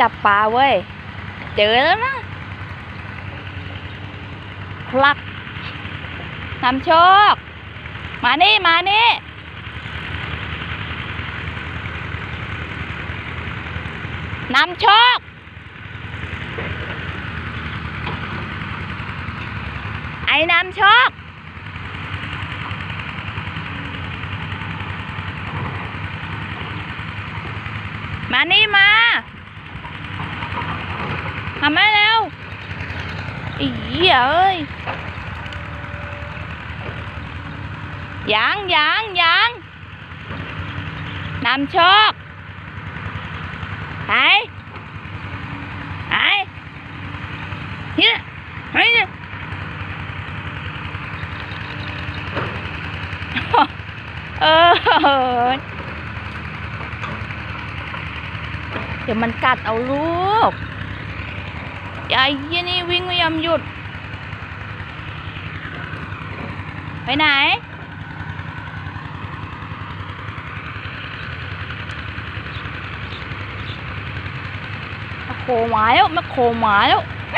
จับปลาเว้ย เจอแล้วนะคลักนำโชค มานี่ มานี่นำโชค ไอ้นำโชคมานี่มา ทำให้เร็วอีเหี้ยเอ้ยยังยังยังนำโชค ไปไปเยี่ยเออเดี๋ยวมันกัดเอาลูกยายเฮียนี่วิ่งไม่ยอมหยุด ไปไหนมาโคหมาแล้วมาโคหมาแล้ว